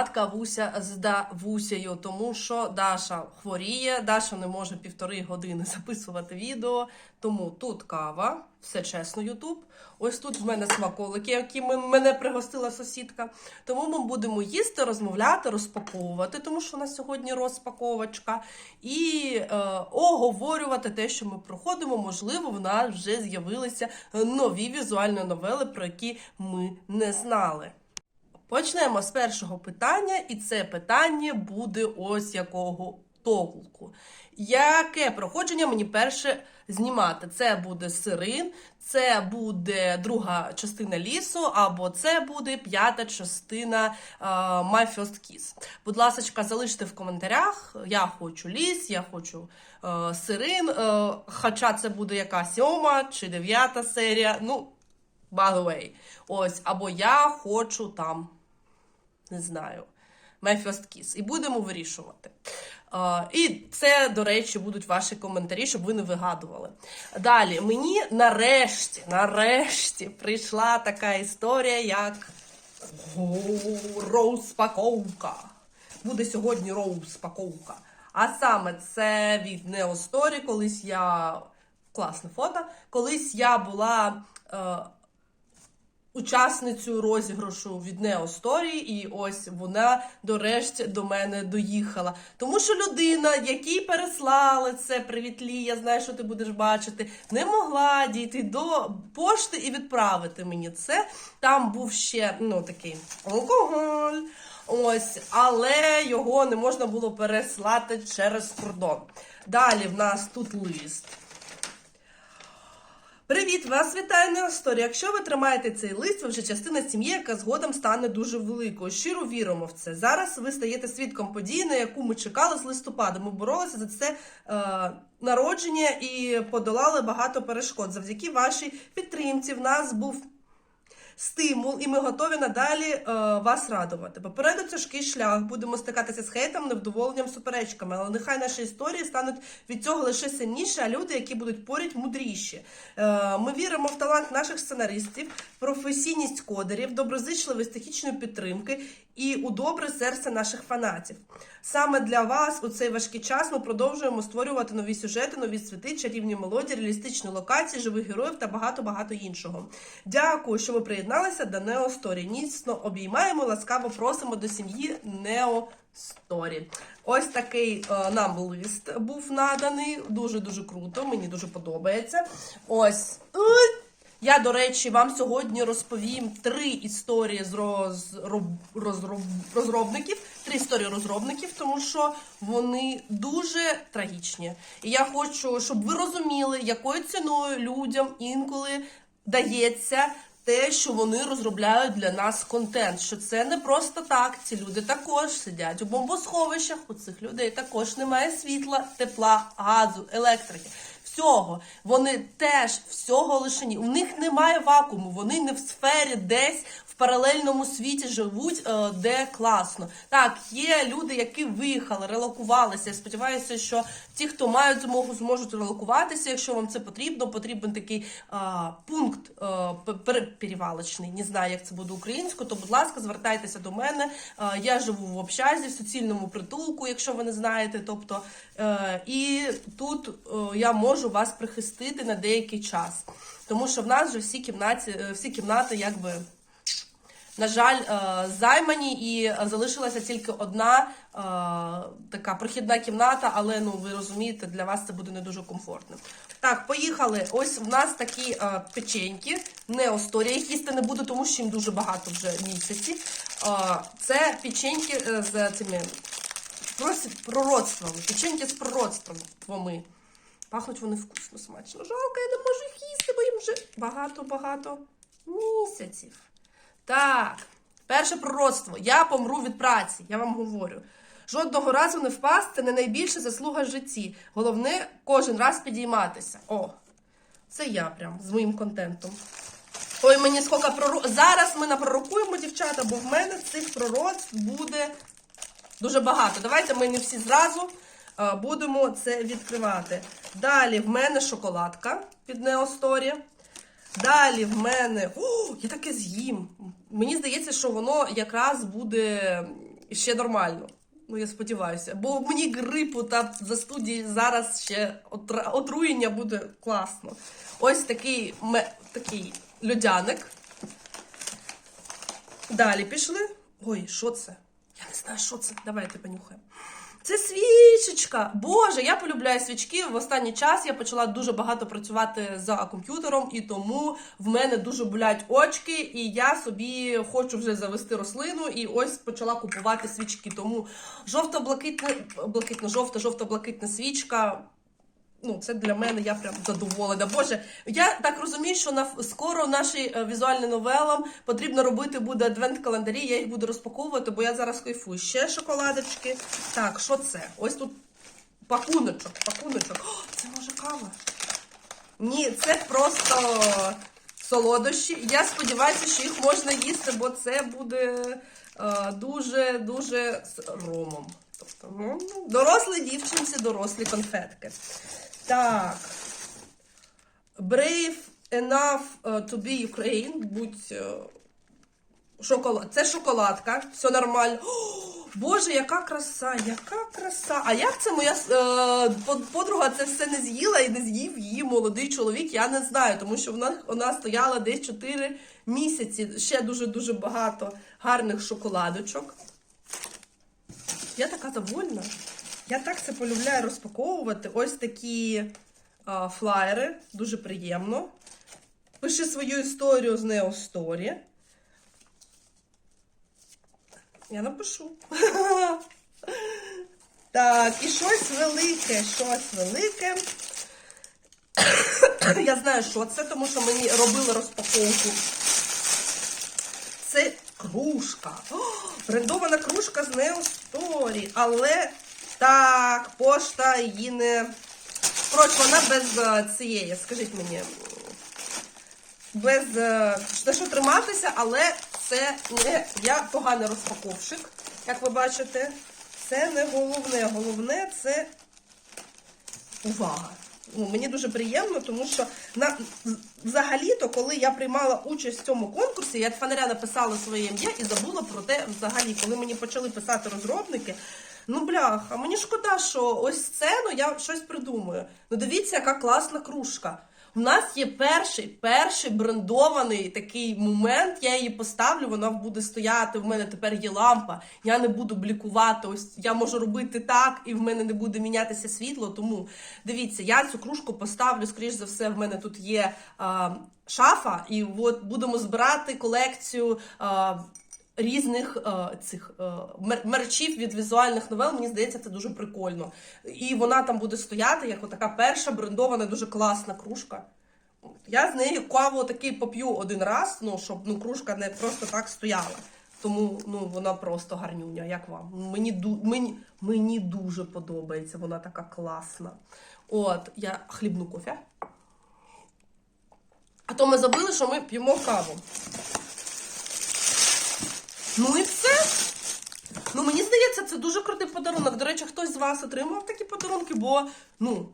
шоколадка Вуся з Давусею, тому що Даша хворіє, Даша не може півтори години записувати відео. Тому тут кава, все чесно, Ютуб. Ось тут в мене смаколики, які мене пригостила сусідка. Тому ми будемо їсти, розмовляти, розпаковувати, тому що у нас сьогодні розпаковочка, і е, оговорювати те, що ми проходимо. Можливо, в нас вже з'явилися нові візуальні новели, про які ми не знали. Почнемо з першого питання, і це питання буде ось якого толку. Яке проходження мені перше знімати? Це буде сирин, це буде друга частина лісу, або це буде п'ята частина е, My First Kiss. Будь ласка, залиште в коментарях. Я хочу ліс, я хочу е, сирин. Е, хоча це буде яка сьома чи дев'ята серія. Ну, by the way. Ось, або я хочу там не знаю. My. І будемо вирішувати. А, і це, до речі, будуть ваші коментарі, щоб ви не вигадували. Далі, мені нарешті, нарешті прийшла така історія, як розпаковка. Буде сьогодні розпаковка. А саме це від Неосторі, колись я. Класне фото. Колись я була. Е, учасницю розіграшу від Неосторі, і ось вона дорешті до мене доїхала. Тому що людина, якій переслали це привітлі, я знаю, що ти будеш бачити, не могла дійти до пошти і відправити мені це. Там був ще ну такий алкоголь. Ось, але його не можна було переслати через кордон. Далі в нас тут лист. Привіт, вас вітає Неосторі. Якщо ви тримаєте цей лист, ви вже частина сім'ї, яка згодом стане дуже великою. Щиро віримо в це. Зараз ви стаєте свідком події, на яку ми чекали з листопада. Ми боролися за це е, народження і подолали багато перешкод. Завдяки вашій підтримці в нас був стимул, і ми готові надалі е, вас радувати. Попереду тяжкий шлях, будемо стикатися з хейтом, невдоволенням, суперечками, але нехай наші історії стануть від цього лише сильніші, а люди, які будуть поряд, мудріші. Е, ми віримо в талант наших сценаристів, професійність кодерів, доброзичливість технічної підтримки і у добре серце наших фанатів. Саме для вас у цей важкий час ми продовжуємо створювати нові сюжети, нові світи, чарівні мелодії, реалістичні локації, живих героїв та багато багато іншого. Дякую, що ви приєдналися до Нео Сторі. Нісно обіймаємо, ласкаво просимо до сім'ї Нео Сторі. Ось такий е, нам лист був наданий. Дуже дуже круто. Мені дуже подобається. Ось. Я, до речі, вам сьогодні розповім три історії з розроб... розроб... розробників. Три історії розробників, тому що вони дуже трагічні. І я хочу, щоб ви розуміли, якою ціною людям інколи дається. Те, що вони розробляють для нас контент, що це не просто так. Ці люди також сидять у бомбосховищах. У цих людей також немає світла, тепла, газу, електрики всього. Вони теж всього лишені. У них немає вакууму. Вони не в сфері десь паралельному світі живуть, е, де класно. Так, є люди, які виїхали, релокувалися. Я сподіваюся, що ті, хто мають змогу, зможуть релокуватися. Якщо вам це потрібно, потрібен такий а, пункт а, перевалочний. Не знаю, як це буде українською, то, будь ласка, звертайтеся до мене. А, я живу в общазі, в суцільному притулку, якщо ви не знаєте. Тобто, е, і тут е, я можу вас прихистити на деякий час. Тому що в нас вже всі кімнаті, е, всі кімнати якби. На жаль, е, займані і залишилася тільки одна е, така прохідна кімната, але ну ви розумієте, для вас це буде не дуже комфортно. Так, поїхали. Ось в нас такі е, печеньки, неосторі. Я їх їсти не буду, тому що їм дуже багато вже місяців. Е, це печеньки з цими пророцтвами. Печеньки з пророцтвами. Пахнуть вони вкусно, смачно. Жалко, я не можу їх їсти, бо їм вже багато-багато місяців. Так, перше пророцтво. Я помру від праці, я вам говорю. Жодного разу не впасти не найбільша заслуга в житті. Головне кожен раз підійматися. О, це я прям з моїм контентом. Ой, мені скільки пророк. Зараз ми напророкуємо, дівчата, бо в мене цих пророцтв буде дуже багато. Давайте ми не всі зразу будемо це відкривати. Далі в мене шоколадка від Неосторі. Далі в мене. О, я таке з'їм. Мені здається, що воно якраз буде ще нормально. Ну, я сподіваюся. Бо мені грипу та за студії зараз ще отруєння буде класно. Ось такий, такий льодяник. Далі пішли. Ой, що це? Я не знаю, що це. Давайте понюхаємо. Це свічечка. Боже, я полюбляю свічки. В останній час я почала дуже багато працювати за комп'ютером, і тому в мене дуже болять очки, і я собі хочу вже завести рослину. І ось почала купувати свічки. Тому жовто-блакитне, блакитно-жовта, жовто-блакитна свічка. Ну, це для мене я прям задоволена. Боже, я так розумію, що на скоро наші е, візуальні новелам потрібно робити буде адвент-календарі. Я їх буду розпаковувати, бо я зараз кайфую. Ще шоколадочки. Так, що це? Ось тут пакуночок, пакуночок. О, це може кава? Ні, це просто солодощі. Я сподіваюся, що їх можна їсти, бо це буде е, дуже дуже з ромом. Тобто, ну, ну, дорослі дівчинці, дорослі конфетки. Так. Brave enough е, to be Ukraine. Будь е, шоколад. Це шоколадка, все нормально. О, Боже, яка краса, яка краса. А як це моя е, подруга це все не з'їла і не з'їв її молодий чоловік? Я не знаю, тому що вона, вона стояла десь 4 місяці. Ще дуже-дуже багато гарних шоколадочок. Я така довольна. Я так це полюбляю розпаковувати. Ось такі а, флаєри, дуже приємно. Пиши свою історію з Неосторі. Я напишу. Так, і щось велике, щось велике. Я знаю, що це, тому що мені робили розпаковку. Це кружка. О, брендована кружка з Неосторі. Але так, пошта її не. Коротше, вона без е, цієї, скажіть мені. Без е, на що триматися, але це не я поганий розпаковщик, як ви бачите. Це не головне. Головне це увага. Ну, мені дуже приємно, тому що на взагалі-то, коли я приймала участь в цьому конкурсі, я фонаря написала своє ім'я і забула про те взагалі, коли мені почали писати розробники. Ну, бляха, мені шкода, що ось це, ну я щось придумаю. Ну, дивіться, яка класна кружка. У нас є перший, перший брендований такий момент. Я її поставлю, вона буде стояти. В мене тепер є лампа. Я не буду блікувати. Ось я можу робити так, і в мене не буде мінятися світло. Тому дивіться, я цю кружку поставлю. Скоріш за все, в мене тут є а, шафа, і от будемо збирати колекцію. А, Різних е, цих е, мерчів від візуальних новел, мені здається, це дуже прикольно. І вона там буде стояти, як отака перша брендована, дуже класна кружка. Я з нею каву таки поп'ю один раз, ну, щоб ну, кружка не просто так стояла. Тому ну, вона просто гарнюня, як вам? Мені, мені, мені дуже подобається, вона така класна. От, я хлібну кофе. А то ми забули, що ми п'ємо каву. Ну і все. Ну, мені здається, це дуже крутий подарунок. До речі, хтось з вас отримав такі подарунки, бо ну.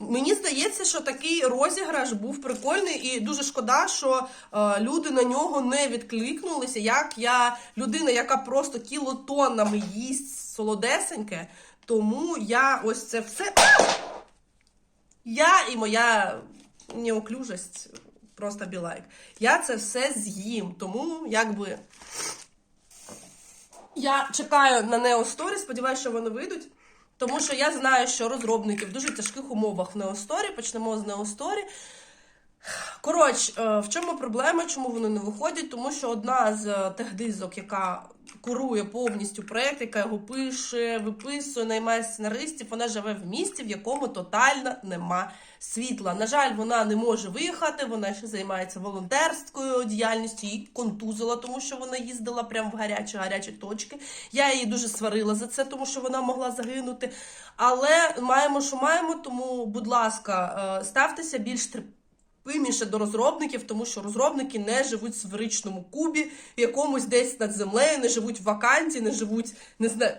Мені здається, що такий розіграш був прикольний, і дуже шкода, що е, люди на нього не відкликнулися. Як я людина, яка просто кілотоннами їсть солодесеньке, тому я ось це все. Я і моя неоклюжесть, просто білайк. Я це все з'їм. Тому якби. Я чекаю на Неосторі, сподіваюся, що вони вийдуть. Тому що я знаю, що розробники в дуже тяжких умовах в Неосторі. Почнемо з Неосторі. Коротше, е, в чому проблема, чому вони не виходять? Тому що одна з е, техдизок, яка курує повністю проєкт, яка його пише, виписує, наймає сценаристів, вона живе в місті, в якому тотально нема світла. На жаль, вона не може виїхати, вона ще займається волонтерською діяльністю, її контузила, тому що вона їздила прямо в гарячі гарячі точки. Я її дуже сварила за це, тому що вона могла загинути. Але маємо, що маємо, тому, будь ласка, е, ставтеся більш терпімо терпиміше до розробників, тому що розробники не живуть в сферичному кубі, в якомусь десь над землею, не живуть в вакансії, не живуть, не знаю.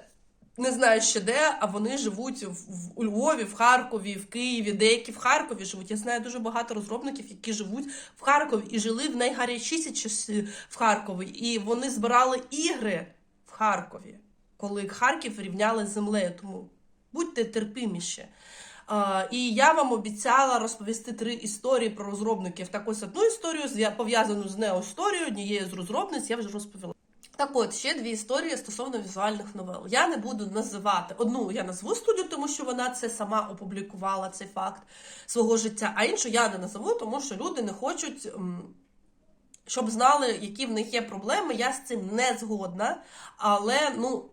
Не знаю ще де, а вони живуть в, у Львові, в Харкові, в Києві. Деякі в Харкові живуть. Я знаю дуже багато розробників, які живуть в Харкові і жили в найгарячіші часи в Харкові. І вони збирали ігри в Харкові. коли Харків рівняли з землею. Тому будьте терпиміші. Е, І я вам обіцяла розповісти три історії про розробників. Так ось одну історію пов'язану з неоісторією, однією з розробниць, я вже розповіла. Так от, ще дві історії стосовно візуальних новел. Я не буду називати. Одну я назву студію, тому що вона це сама опублікувала цей факт свого життя, а іншу я не назову, тому що люди не хочуть, щоб знали, які в них є проблеми. Я з цим не згодна, але ну,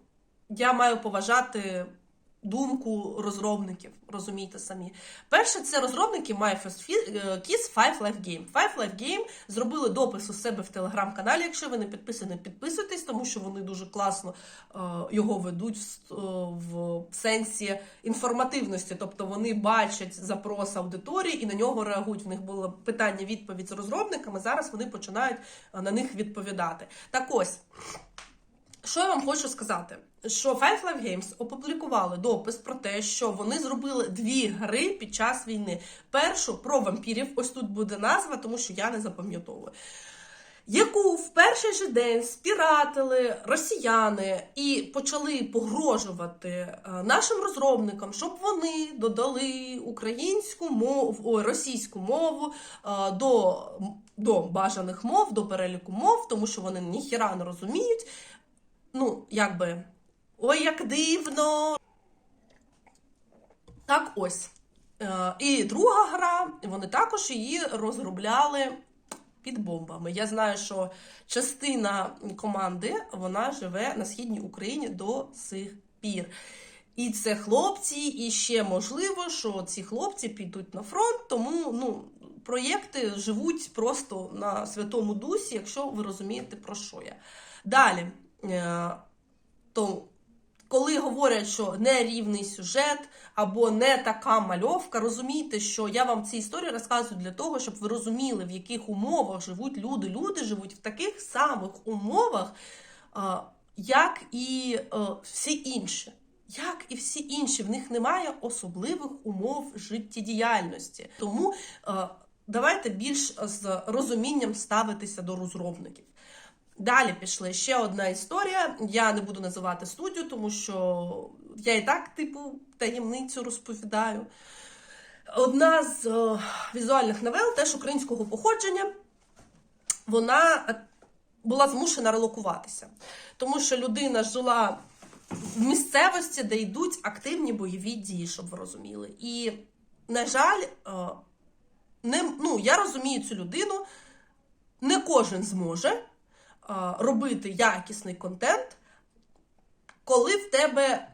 я маю поважати думку розробників, розумієте самі. Перше, це розробники My First Fi- е, Five Life Game. Five Life Game зробили допис у себе в телеграм-каналі. Якщо ви не підписані, підписуйтесь, тому що вони дуже класно е, його ведуть в, е, сенсі інформативності. Тобто вони бачать запрос аудиторії і на нього реагують. В них було питання-відповідь з розробниками. Зараз вони починають на них відповідати. Так ось. Що я вам хочу сказати? Що Five Live Games опублікували допис про те, що вони зробили дві гри під час війни. Першу про вампірів, ось тут буде назва, тому що я не запам'ятовую. Яку в перший же день спіратили росіяни і почали погрожувати е, нашим розробникам, щоб вони додали українську мову, російську мову е, до, до бажаних мов, до переліку мов, тому що вони ніхіра не розуміють. Ну, якби, ой, як дивно. Так ось. Е, І друга гра, вони також її розробляли під бомбами. Я знаю, що частина команди вона живе на східній Україні до сих пір. І це хлопці, і ще можливо, що ці хлопці підуть на фронт, тому ну, проєкти живуть просто на святому дусі, якщо ви розумієте, про що я. Далі, то коли говорять, що нерівний сюжет або не така мальовка, розумійте, що я вам ці історії розказую для того, щоб ви розуміли, в яких умовах живуть люди. Люди живуть в таких самих умовах, е, як і е, всі інші. Як і всі інші, в них немає особливих умов життєдіяльності. Тому е, давайте більш з розумінням ставитися до розробників. Далі пішли ще одна історія. Я не буду називати студію, тому що я і так, типу, таємницю розповідаю. Одна з е, візуальних новел, теж українського походження, вона е, була змушена релокуватися, тому що людина жила в місцевості, де йдуть активні бойові дії, щоб ви розуміли. І, на жаль, е, не, ну, я розумію цю людину, не кожен зможе робити якісний контент, коли в тебе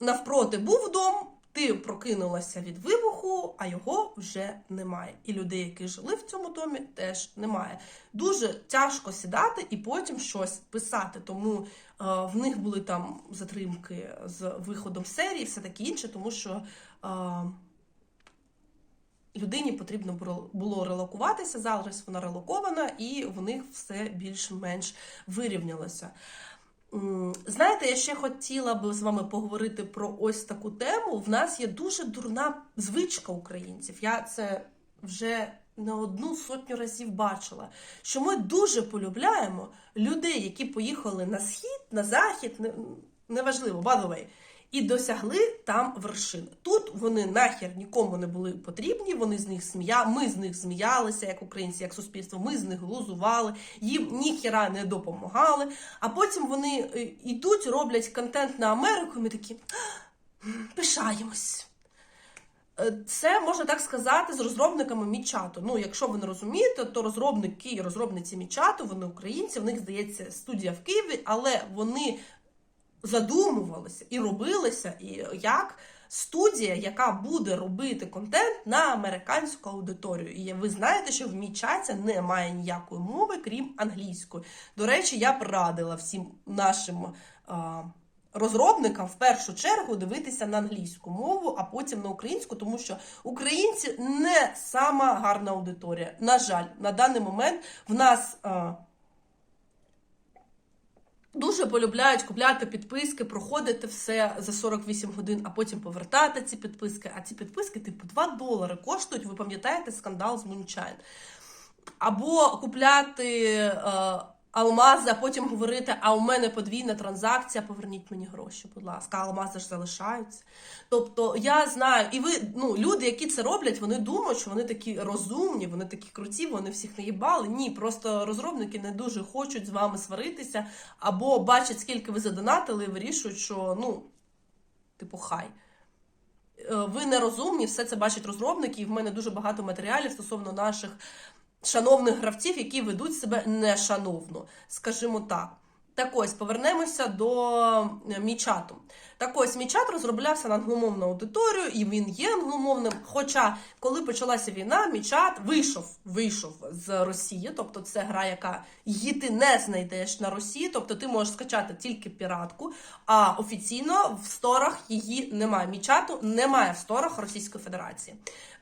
навпроти був дом, ти прокинулася від вибуху, а його вже немає. І людей, які жили в цьому домі, теж немає. Дуже тяжко сідати і потім щось писати. Тому е, в них були там затримки з виходом серії, все таке інше, тому що. Людині потрібно було- релокуватися. Зараз вона релокована, і в них все більш-менш вирівнялося. Знаєте, я ще хотіла би з вами поговорити про ось таку тему. В нас є дуже дурна звичка українців. Я це вже не одну сотню разів бачила. Що ми дуже полюбляємо людей, які поїхали на схід, на захід, неважливо, by the і досягли там вершин. Тут вони нахер нікому не були потрібні. Вони з них смія... Ми з них сміялися, як українці, як суспільство. Ми з них глузували, їм ніхіра не допомагали. А потім вони е, йдуть, роблять контент на Америку. і Ми такі пишаємось. Е, Це можна так сказати з розробниками Мічату. Ну, якщо ви не розумієте, то розробники і розробниці Мічату, вони українці, в них здається студія в Києві, але вони задумувалися і робилися і як студія, яка буде робити контент на американську аудиторію. І ви знаєте, що в Мічаті немає ніякої мови, крім англійської. До речі, я б радила всім нашим. А, Розробникам в першу чергу дивитися на англійську мову, а потім на українську, тому що українці не сама гарна аудиторія. На жаль, на даний момент в нас а, дуже полюбляють купляти підписки, проходити все за 48 годин, а потім повертати ці підписки. А ці підписки, типу, 2 долари коштують. Ви пам'ятаєте скандал з Мунчайн. Або купляти. Е, алмази, а потім говорити, а у мене подвійна транзакція, поверніть мені гроші, будь ласка, алмази ж залишаються. Тобто я знаю, і ви, ну, люди, які це роблять, вони думають, що вони такі розумні, вони такі круті, вони всіх наїбали. Ні, просто розробники не дуже хочуть з вами сваритися, або бачать, скільки ви задонатили, і вирішують, що ну, типу, хай. Е, Ви нерозумні, все це бачать розробники, і в мене дуже багато матеріалів стосовно наших шановних гравців, які ведуть себе нешановно, скажімо так. Так ось повернемося до е, мічату. Так ось мічат розроблявся на англомовну аудиторію, і він є англомовним. Хоча, коли почалася війна, мічат вийшов, вийшов з Росії, тобто це гра, яка її ти не знайдеш на Росії, тобто ти можеш скачати тільки піратку, а офіційно в сторах її немає. Мічату немає в сторах Російської Федерації.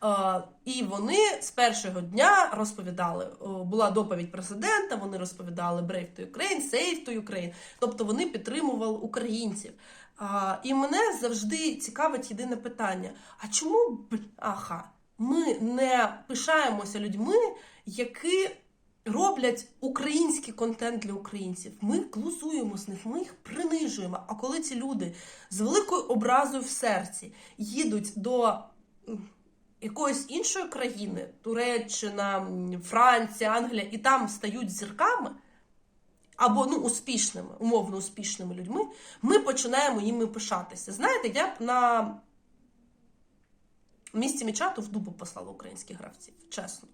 Е, і вони з першого дня розповідали, е, була доповідь президента, вони розповідали Brave to Ukraine, Save to Ukraine, тобто вони підтримували українців. А, і мене завжди цікавить єдине питання: а чому бляха, ми не пишаємося людьми, які роблять український контент для українців? Ми клузуємо з них, ми їх принижуємо. А коли ці люди з великою образою в серці їдуть до якоїсь іншої країни, Туреччина, Франція, Англія, і там стають зірками або ну успішними, умовно успішними людьми, ми починаємо їми пишатися. Знаєте, я б на місці мічату в дубу послала українських гравців, чесно.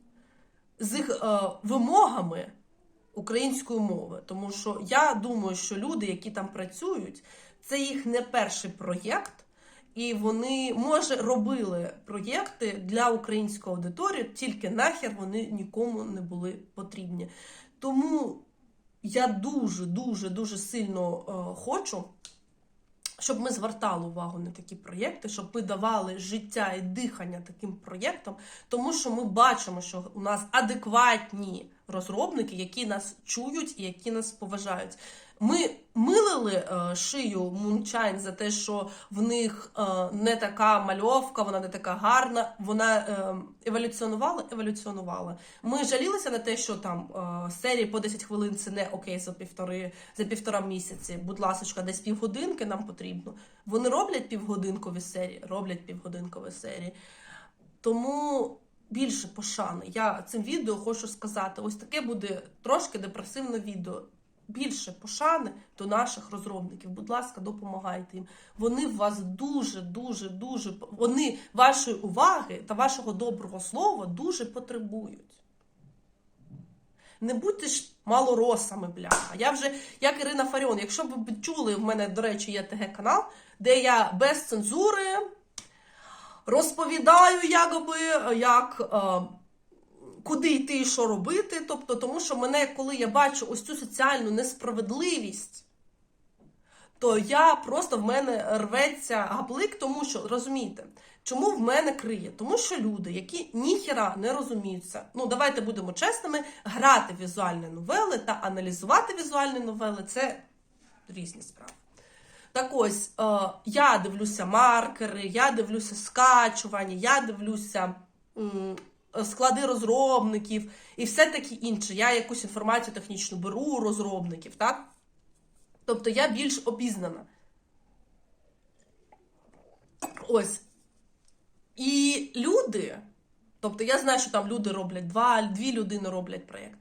З їх е, вимогами української мови. Тому що я думаю, що люди, які там працюють, це їх не перший проєкт. І вони, може, робили проєкти для української аудиторії, тільки нахер вони нікому не були потрібні. Тому я дуже, дуже, дуже сильно е, хочу, щоб ми звертали увагу на такі проєкти, щоб ми давали життя і дихання таким проєктам, тому що ми бачимо, що у нас адекватні розробники, які нас чують і які нас поважають. Ми милили е, шию Moonshine за те, що в них е, не така мальовка, вона не така гарна. Вона е, еволюціонувала, еволюціонувала. Ми жалілися на те, що там серії по 10 хвилин це не окей за півтори за півтора місяці. Будь ласка, десь півгодинки нам потрібно. Вони роблять півгодинкові серії, роблять півгодинкові серії. Тому більше пошани. Я цим відео хочу сказати: ось таке буде трошки депресивне відео. Більше пошани до наших розробників. Будь ласка, допомагайте їм. Вони в вас дуже, дуже, дуже вони вашої уваги та вашого доброго слова дуже потребують. Не будьте ж малоросами, бляха. Я вже, як Ірина Фаріон, якщо ви чули, в мене, до речі, є ТГ канал, де я без цензури розповідаю, якби, як. Е, куди йти і що робити. Тобто, тому що мене, коли я бачу ось цю соціальну несправедливість, то я просто в мене рветься гаплик, тому що розумієте, чому в мене криє? Тому що люди, які ніхіра не розуміються, ну давайте будемо чесними, грати візуальні новели та аналізувати візуальні новели це різні справи. Так ось, е, я дивлюся маркери, я дивлюся скачування, я дивлюся. Склади розробників і все таке інше. Я якусь інформацію технічну беру у розробників, так? Тобто я більш обізнана. Ось. І люди, тобто я знаю, що там люди роблять два, дві людини роблять проєкт.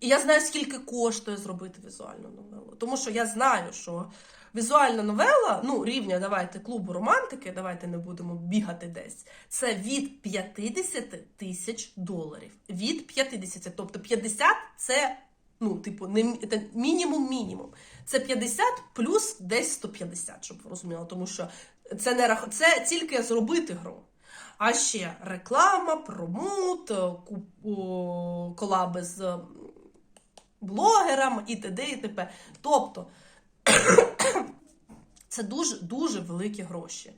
І я знаю, скільки коштує зробити візуальну новелу. Тому що я знаю, що візуальна новела, ну, рівня, давайте, клубу романтики, давайте не будемо бігати десь. Це від 50 тисяч доларів. Від 50. Тобто 50 це, ну, типу, не це мінімум-мінімум. Це 50 плюс десь 150, щоб ви розуміли, тому що це не рах... це тільки зробити гру. А ще реклама, промут, колаби з блогерам і т.д. і т.п. Тобто це дуже дуже великі гроші.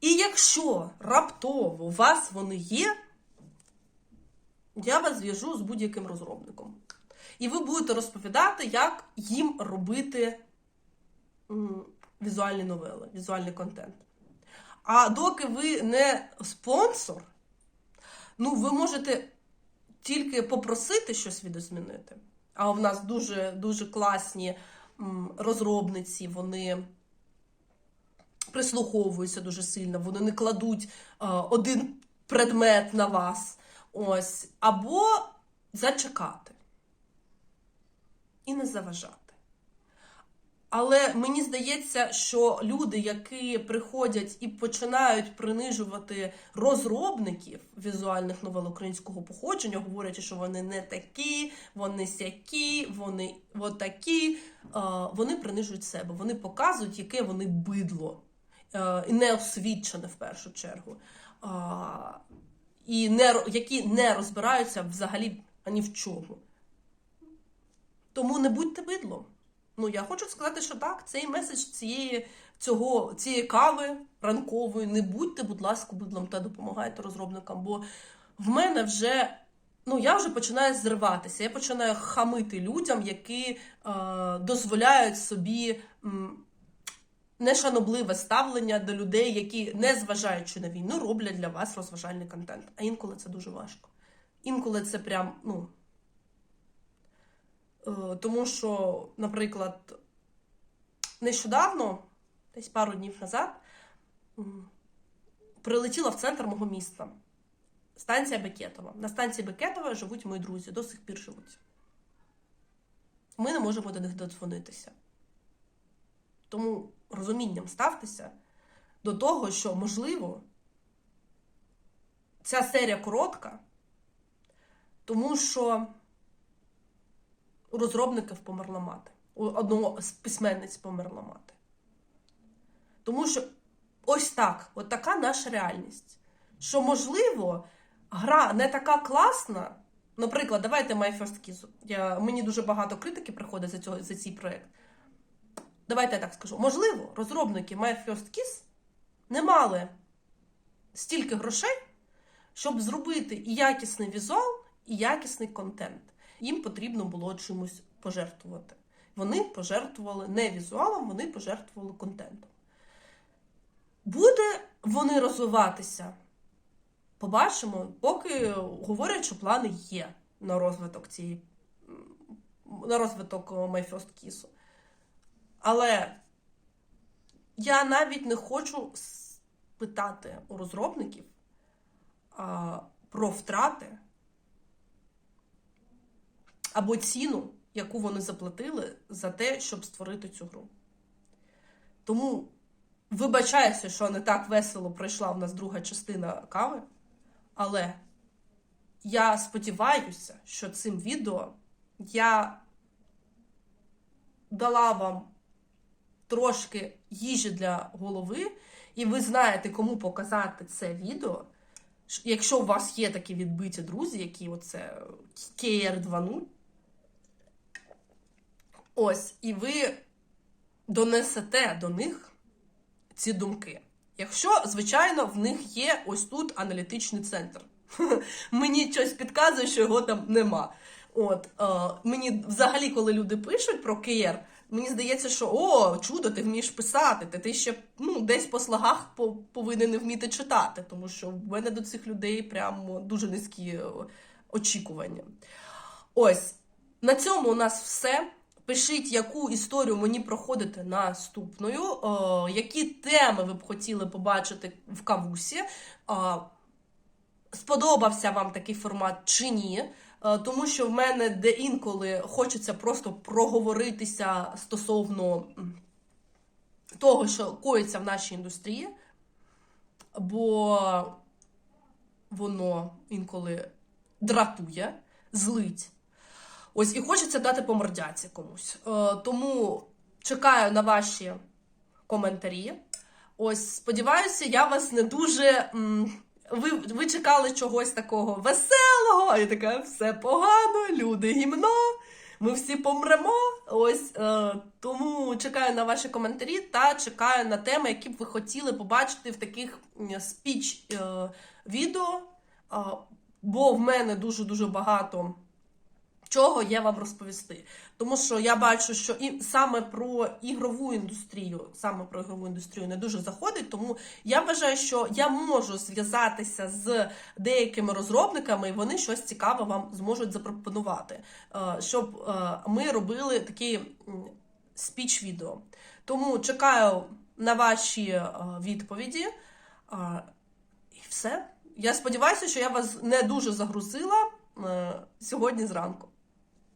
І якщо раптово у вас вони є, я вас зв'яжу з будь-яким розробником. І ви будете розповідати, як їм робити візуальні новели, візуальний контент. А доки ви не спонсор, ну, ви можете тільки попросити щось відозмінити. А в нас дуже дуже класні розробниці, вони прислуховуються дуже сильно, вони не кладуть е, один предмет на вас. Ось, або зачекати і не заважати. Але мені здається, що люди, які приходять і починають принижувати розробників візуальних новел українського походження, говорячи, що вони не такі, вони сякі, вони отакі, е, вони принижують себе, вони показують, яке вони бидло і неосвічене в першу чергу, е, і не, які не розбираються взагалі ані в чому. Тому не будьте бидлом. Ну, я хочу сказати, що так, цей меседж цієї, цього, цієї кави ранкової, не будьте, будь ласка, бидлом та допомагайте розробникам, бо в мене вже. Ну, я вже починаю зриватися. Я починаю хамити людям, які е, дозволяють собі м, нешанобливе ставлення до людей, які, незважаючи на війну, роблять для вас розважальний контент. А інколи це дуже важко. Інколи це прям, ну. Е, Тому що, наприклад, нещодавно, десь пару днів назад, прилетіла в центр мого міста. Станція Бекетова. На станції Бекетова живуть мої друзі, до сих пір живуть. Ми не можемо до них додзвонитися. Тому розумінням ставтеся до того, що, можливо, ця серія коротка, тому що у розробників померла мати. У одного з письменниць померла мати. Тому що ось так, от така наша реальність. Що, можливо, гра не така класна. Наприклад, давайте My First Kiss. Я, мені дуже багато критики приходить за, цього, за цей проєкт. Давайте я так скажу. Можливо, розробники My First Kiss не мали стільки грошей, щоб зробити і якісний візуал, і якісний контент. Їм потрібно було чимось пожертвувати. Вони пожертвували не візуалом, вони пожертвували контентом. Буде вони розвиватися? Побачимо, поки говорять, що плани є на розвиток цієї на розвиток My First Kiss. Але я навіть не хочу спитати у розробників а, про втрати або ціну, яку вони заплатили за те, щоб створити цю гру. Тому вибачаюся, що не так весело пройшла в нас друга частина кави, але я сподіваюся, що цим відео я дала вам трошки їжі для голови, і ви знаєте, кому показати це відео. Якщо у вас є такі відбиті друзі, які оце KR 2.0, ось, і ви донесете до них ці думки. Якщо, звичайно, в них є ось тут аналітичний центр. Мені щось підказує, що його там нема. От, е, мені взагалі, коли люди пишуть про КР, мені здається, що о, чудо, ти вмієш писати, ти, ти ще ну, десь по слогах повинен вміти читати, тому що в мене до цих людей прямо дуже низькі е, очікування. Ось, на цьому у нас все. Пишіть, яку історію мені проходити наступною, е, які теми ви б хотіли побачити в кавусі. Е, сподобався вам такий формат чи ні. Е, Тому що в мене де інколи хочеться просто проговоритися стосовно того, що коїться в нашій індустрії, бо воно інколи дратує, злить. Ось і хочеться дати по комусь. Е, тому чекаю на ваші коментарі. Ось, сподіваюся, я вас не дуже. Ви, ви чекали чогось такого веселого, а таке, все погано, люди гімно, ми всі помремо. Ось е, тому чекаю на ваші коментарі та чекаю на теми, які б ви хотіли побачити в таких м, спіч е. Е, бо в мене дуже дуже багато Чого є вам розповісти? Тому що я бачу, що і саме про ігрову індустрію, саме про ігрову індустрію не дуже заходить. Тому я вважаю, що я можу зв'язатися з деякими розробниками, і вони щось цікаве вам зможуть запропонувати, е, щоб е, ми робили такі спіч-відео. Тому чекаю на ваші е, відповіді. І все. Я сподіваюся, що я вас не дуже загрузила сьогодні зранку.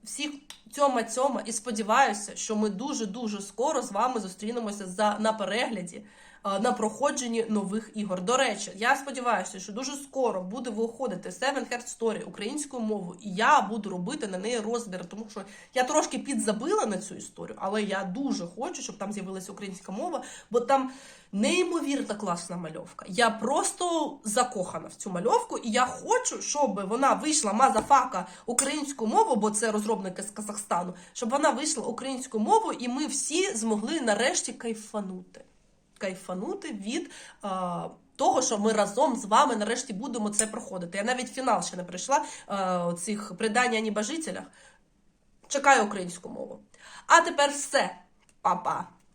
Всіх цьома цьома і сподіваюся, що ми дуже дуже скоро з вами зустрінемося за на перегляді. На проходженні нових ігор. До речі, я сподіваюся, що дуже скоро буде виходити Seven Heart Story українською мовою, і я буду робити на неї розбір, тому що я трошки підзабила на цю історію, але я дуже хочу, щоб там з'явилася українська мова, бо там неймовірно класна мальовка. Я просто закохана в цю мальовку, і я хочу, щоб вона вийшла мазафака українською мовою, бо це розробники з Казахстану, щоб вона вийшла українською мовою, і ми всі змогли нарешті кайфанути. Кайфанути від а, того, що ми разом з вами нарешті будемо це проходити. Я навіть фінал ще не прийшла е, цих придання небожителях. Чекаю українську мову. А тепер все, Па-па.